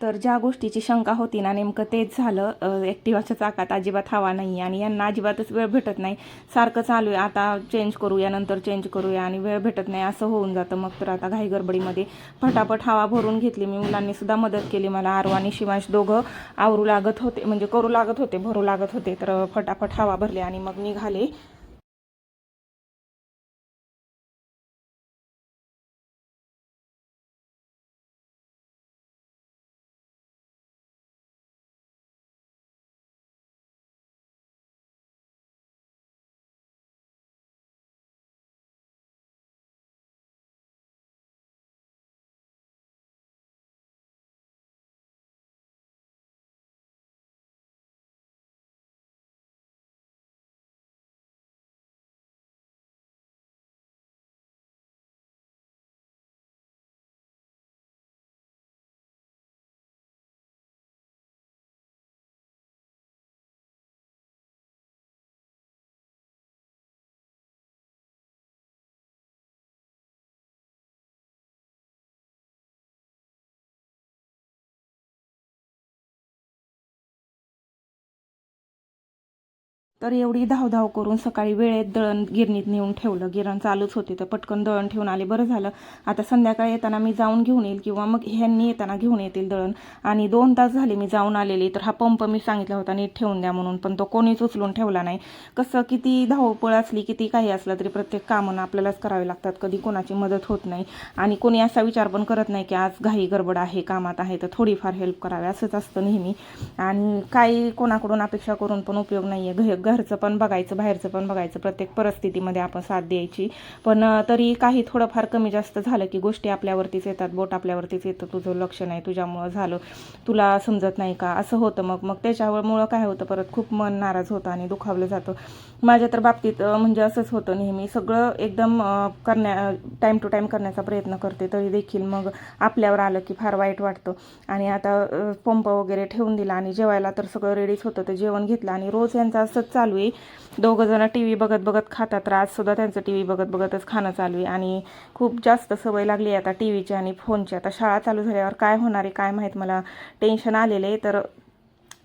तर ज्या गोष्टीची शंका होती ना नेमकं तेच झालं. ॲक्टिवाच्या चाकात अजिबात हवा नाही आणि यांना अजिबातच वेळ भेटत नाही. सारखं चालू आहे आता चेंज करूया नंतर चेंज करूया आणि वेळ भेटत नाही असं होऊन जातं. मग तर आता घाई गडबडीमध्ये फटाफट हवा भरून घेतली. मी मुलांनी सुद्धा मदत केली. मला आरू आणि शिवांश दोघं आवरू लागत होते म्हणजे करू लागत होते भरू लागत होते. तर फटाफट हवा भरली आणि मग निघाले. तर एवढी धावधाव करून सकाळी वेळेत दळण गिरणीत नेऊन ठेवलं. गिरण चालूच होती तर पटकन दळण ठेवून आले. बरं झालं. आता संध्याकाळी येताना मी जाऊन घेऊन येईल किंवा मग ह्यांनी येताना घेऊन येतील दळण. आणि दोन तास झाले मी जाऊन आलेली तर हा पंप मी सांगितला होता नीट ठेवून द्या म्हणून पण तो कोणीच उचलून ठेवला नाही. कसं किती धावपळ असली किती काही असलं तरी प्रत्येक कामं आपल्यालाच करावे लागतात. कधी कोणाची मदत होत नाही. आणि कोणी असा विचार पण करत नाही की आज घाई गडबड आहे कामात आहे तर थोडीफार हेल्प करावी. असंच असतं नेहमी. आणि काही कोणाकडून अपेक्षा करून पण उपयोग नाही आहे घ घरचं पण बघायचं बाहेरचं पण बघायचं प्रत्येक परिस्थितीमध्ये आपण साथ द्यायची. पण तरी काही थोडंफार कमी जास्त झालं की गोष्टी आपल्यावरतीच येतात बोट आपल्यावरतीच येतं तुझं लक्ष नाही तुझ्यामुळं झालं तुला समजत नाही का? असं होतं मग. मग त्याच्यामुळं काय होतं परत? खूप मन नाराज होतं आणि दुखावलं जातं. माझ्या तर बाबतीत म्हणजे असंच होतं नेहमी. सगळं एकदम करण्या टाईम टू टाईम करण्याचा प्रयत्न करते. तरी देखील मग आपल्यावर आलं की फार वाईट वाटतं. आणि आता पंप वगैरे ठेवून दिला आणि जेवायला तर सगळं रेडीच होतं. तर जेवण घेतलं आणि रोज यांचा असंच चालू आहे. दोघंजणं टी व्ही बघत बघत खातात. तर आजसुद्धा त्यांचं टी व्ही बघत बघतच खाणं चालू आहे. आणि खूप जास्त सवय लागली आहे आता टी व्हीची आणि फोनची. आता शाळा चालू झाल्यावर काय होणार आहे काय माहीत? मला टेन्शन आलेलं आहे. तर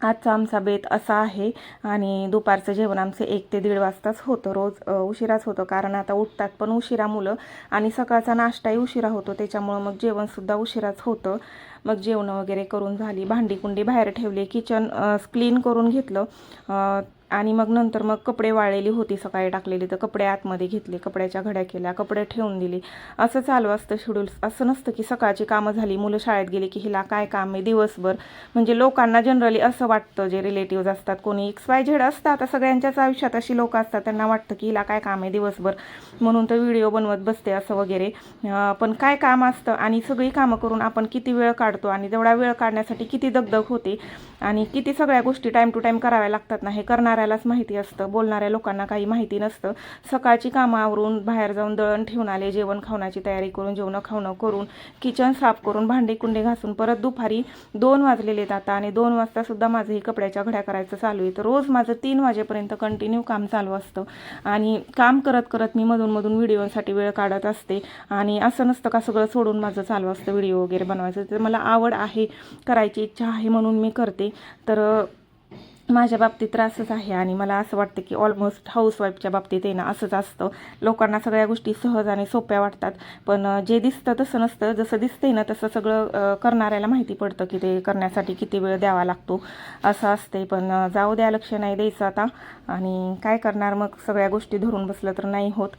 आजचा आमचा बेत असा आहे. आणि दुपारचं जेवण आमचं एक ते दीड वाजताच होतं. रोज उशिराच होतं. कारण आता उठतात पण उशिरा मुलं. आणि सकाळचा नाश्ताही उशिरा होतो. त्याच्यामुळं मग जेवणसुद्धा उशिराच होतं. मग जेवणं वगैरे करून झाली. भांडी कुंडी बाहेर ठेवली. किचन क्लीन करून घेतलं. आणि मग नंतर मग कपडे वाळलेली होती सकाळी टाकलेली. तर कपडे आतमध्ये घेतले कपड्याच्या घड्या केल्या कपडे ठेवून दिली. असं चालू असतं शेड्यूल असं नसतं की सकाळची कामं झाली मुलं शाळेत गेली की हिला काय काम आहे दिवसभर. म्हणजे लोकांना जनरली असं वाटतं जे रिलेटिव्ज असतात कोणी एक्स वाय झेड असतात आता सगळ्यांच्याच आयुष्यात अशी लोक असतात त्यांना वाटतं की हिला काय काम आहे दिवसभर. म्हणून तर व्हिडिओ बनवत बसते असं वगैरे. पण काय काम असतं आणि सगळी कामं करून आपण किती वेळ काढतो आणि तेवढा वेळ काढण्यासाठी किती दगदग होते आणि किती सगळ्या गोष्टी टाईम टू टाईम कराव्या लागतात ना हे करणार करणाऱ्यालाच माहिती असतं. बोलणाऱ्या लोकांना काही माहिती नसतं. सकाळची कामं आवरून बाहेर जाऊन दळण ठेवून आले जेवण खावण्याची तयारी करून जेवणं खावणं करून किचन साफ करून भांडे कुंडे घासून परत दुपारी दोन वाजलेले आता आणि दोन वाजता सुद्धा माझं हे कपड्याच्या घड्या करायचं चालू आहे. तर रोज माझं तीन वाजेपर्यंत कंटिन्यू काम चालू असतं. आणि काम करत करत मी मधून मधून व्हिडिओसाठी वेळ काढत असते. आणि असं नसतं का सगळं सोडून माझं चालू असतं व्हिडिओ वगैरे बनवायचं. तर मला आवड आहे करायची इच्छा आहे म्हणून मी करते. तर माझ्या बाबतीत तर असंच आहे आणि मला असं वाटतं की ऑलमोस्ट हाऊसवाईफच्या बाबतीत आहे ना असंच असतं. लोकांना सगळ्या गोष्टी सहज आणि सोप्या वाटतात. पण जे दिसतं तसं नसतं. जसं दिसतंय ना तसं सगळं करणाऱ्याला माहिती पडतं की ते करण्यासाठी किती वेळ द्यावा लागतो. असं असते पण जाऊ द्या लक्ष नाही द्यायचं आता. आणि काय करणार मग? सगळ्या गोष्टी धरून बसलं तर नाही होत.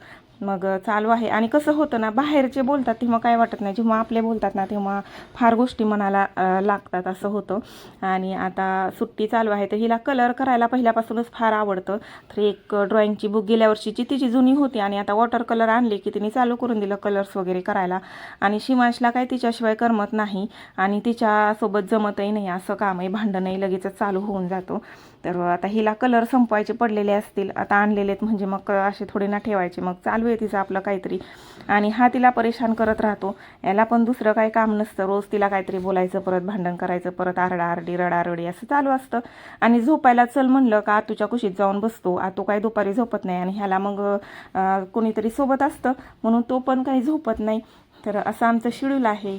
मग चालू आहे. आणि कसं होतं ना बाहेरचे बोलतात तेव्हा काय वाटत नाही. जेव्हा आपले बोलतात ना तेव्हा फार गोष्टी मनाला लागतात असं होतं. आणि आता सुट्टी चालू आहे तर हिला कलर करायला पहिल्यापासूनच फार आवडतं. तर एक ड्रॉइंगची बुक गेल्या वर्षीची तिची जुनी होती आणि आता वॉटर कलर आणली की तिने चालू करून दिलं कलर्स वगैरे करायला. आणि शिमांशला काय तिच्याशिवाय करमत नाही आणि तिच्यासोबत जमतही नाही. असं काम आहे भांडणही लगेचच चालू होऊन जातो. तर आता हिला कलर संपवायचे पडलेले असतील. आता आणलेले आहेत म्हणजे मग असे थोडे ना ठेवायचे. मग चालू आहे तिचं आपलं काहीतरी. आणि हा तिला परेशान करत राहतो. याला पण दुसरं काही काम नसतं. रोज तिला काहीतरी बोलायचं परत भांडण करायचं परत आरडाआरडी रडारडी असं चालू असतं. आणि झोपायला चल म्हणलं का आतूच्या कुशीत जाऊन बसतो. आतू काही दुपारी झोपत नाही आणि ह्याला मग कोणीतरी सोबत असतं. म्हणून तो पण काही झोपत नाही. तर असं आमचं शेड्यूल आहे.